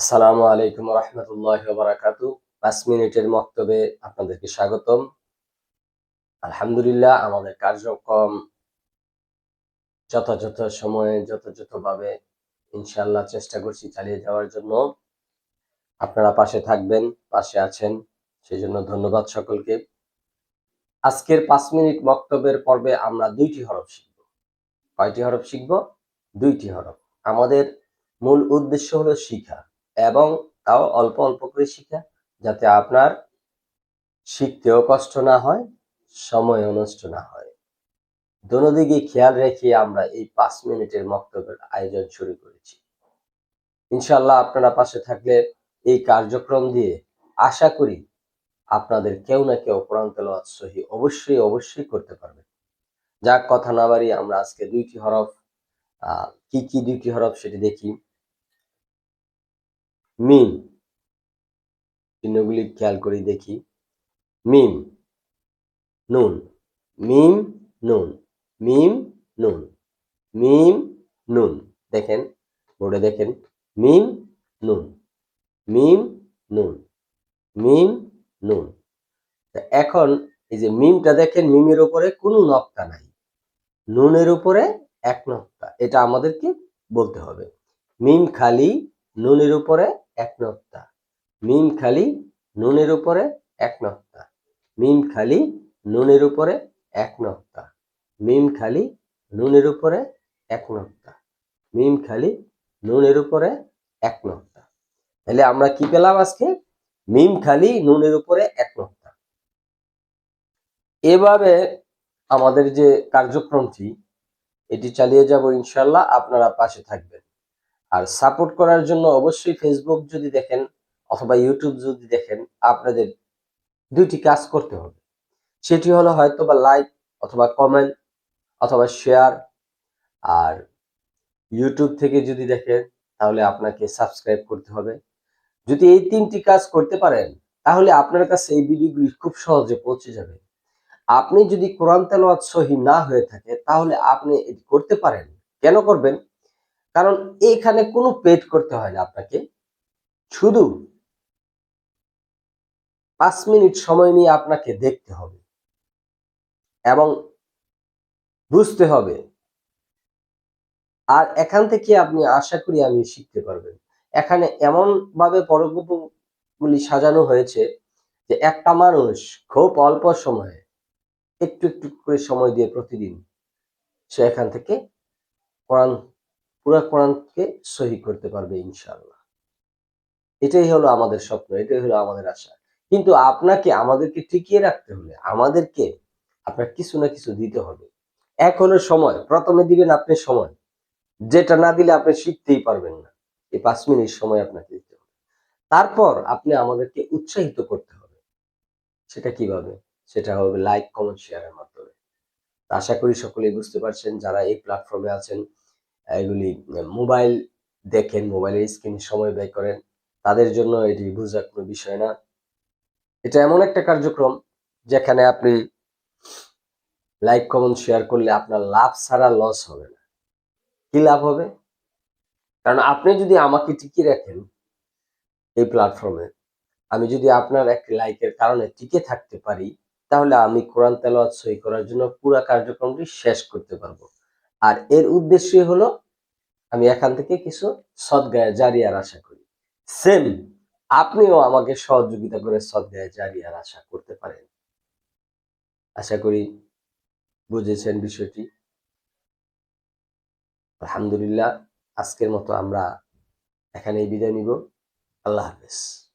আসসালামু আলাইকুম রহমতুল্লাহ বারাকাতু পাঁচ মিনিটের মক্তবে আপনাদেরকে স্বাগতম। আলহামদুলিল্লাহ, আমাদের কার্যক্রম যথাযথ সময়ে, যথাযথভাবে ইনশাল্লাহ চেষ্টা করছি চালিয়ে যাওয়ার জন্য। আপনারা পাশে থাকবেন, পাশে আছেন সেই জন্য ধন্যবাদ সকলকে। আজকের পাঁচ মিনিট বক্তব্যের পর্বে আমরা দুইটি হরফ শিখব। কয়টি হরফ শিখব? দুইটি হরফ। আমাদের মূল উদ্দেশ্য হলো শিখা। এবং তাও অল্প অল্প করে শিখা, যাতে আপনার শিখতেও কষ্ট না হয় সময় নষ্ট না হয়। দোনোদিকে খেয়াল রেখে আমরা এই পাঁচ মিনিটের মক্তব্যের আয়োজন শুরু করেছি। ইনশাল্লাহ আপনারা পাশে থাকলে এই কার্যক্রম দিয়ে আশা করি আপনাদের কেউ না কেউ কোরআন তেলাওয়াত সহি অবশ্যই অবশ্যই করতে পারবে যাক, কথা না বাড়ি আমরা আজকে দুইটি হরফ, আহ, কি কি দুইটি হরফ সেটি দেখি। মিম। চিহ্নগুলি খেয়াল করে দেখি। মিম, নুন। মিম নুন। মিম নুন। মিম, নুন। দেখেন, বোর্ডে দেখেন। মিম, নুন। মিম নুন। মিম, নুন। এখন এই যে মিমটা দেখেন, মিমের উপরে কোনো নক্তা নাই। নুনের উপরে এক নক্তা। এটা আমাদেরকে বলতে হবে। মিম খালি, নুনের উপরে এক নক্তা। মিম খালি নুনের উপরে এক নক্তা। মিম খালি নুনের উপরে এক নক্তা। মিম খালি নুনের উপরে এক নক্তা। মিম খালি নুনের উপরে এক নক্তা। তাহলে আমরা কি পেলাম আজকে? মিম খালি নুনের উপরে এক নত্তা এভাবে আমাদের যে কার্যক্রমটি, এটি চালিয়ে যাব ইনশাল্লাহ আপনারা পাশে থাকবেন। আর সাপোর্ট করার জন্য অবশ্যই ফেসবুক যদি দেখেন অথবা ইউটিউব যদি দেখেন, আপনাদের দুইটি কাজ করতে হবে। সেটি হলো হয়তো বা লাইক অথবা কমেন্ট অথবা শেয়ার আর ইউটিউব থেকে যদি দেখেন, তাহলে আপনাকে সাবস্ক্রাইব করতে হবে। যদি এই তিনটি কাজ করতে পারেন, তাহলে আপনার কাছে এই ভিডিওগুলি খুব সহজে পৌঁছে যাবে। আপনি যদি কোরআন তেলাওয়াত সহি না হয়ে থাকে, তাহলে আপনি এটি করতে পারেন। কেন করবেন? কারণ এখানে কোনো পেড করতে হয় না আপনাকে। শুধু পাঁচ মিনিট সময় নিয়ে আপনাকে দেখতে হবে। এবং বুঝতে হবে। আর এখান থেকে আপনি আশা করি আমি শিখতে পারবেন। এখানে এমন ভাবে পরগুলি সাজানো হয়েছে যে একটা মানুষ খুব অল্প সময়ে, একটু একটু করে সময় দিয়ে প্রতিদিন সে এখান থেকে কোরআন পুরা কোরআনকে সহি করতে পারবে ইনশাল্লাহ এটাই হলো আমাদের স্বপ্ন, এটাই হলো আমাদের আশা। কিন্তু আপনাকে, আমাদেরকে টিকিয়ে রাখতে হলে আমাদেরকে আপনার কিছু না কিছু দিতে হবে। এক হলো সময়, প্রথমে দিবেন আপনি সময়। যেটা না দিলে আপনি শিখতেই পারবেন না। এই পাঁচ মিনিট সময় আপনাকে দিতে হবে। তারপর আপনি আমাদেরকে উৎসাহিত করতে হবে। সেটা কীভাবে? সেটা হবে লাইক কমেন্ট শেয়ারের মাধ্যমে। আশা করি সকলেই বুঝতে পারছেন, যারা এই প্ল্যাটফর্মে আছেন এগুলি, মোবাইল দেখেন, মোবাইলের স্ক্রিন সময় ব্যয় করেন। তাদের জন্য এটি বোঝার কোনো বিষয় না। এটা এমন একটা কার্যক্রম যেখানে আপনি লাইক কমেন্ট শেয়ার করলে আপনার লাভ ছাড়া লস হবে না। কি লাভ হবে? কারণ আপনি যদি আমাকে টিকিয়ে রাখেন এই প্ল্যাটফর্মে আমি যদি আপনার একটি লাইকের কারণে টিকে থাকতে পারি, তাহলে আমি কোরআন তেলাওয়াত সই করার জন্য পুরো কার্যক্রমটি শেষ করতে পারব। আর এর উদ্দেশ্য হলো, আমি এখান থেকে কিছু সদ্গায় জারিয়ার আশা করি। সেম, আপনিও আমাকে সহযোগিতা করে সদ্গায় জারিয়ার আশা করতে পারেন। আশা করি বুঝেছেন বিষয়টি। আলহামদুলিল্লাহ, আজকের মতো আমরা এখানেই বিদায় নিব। আল্লাহ হাফেজ।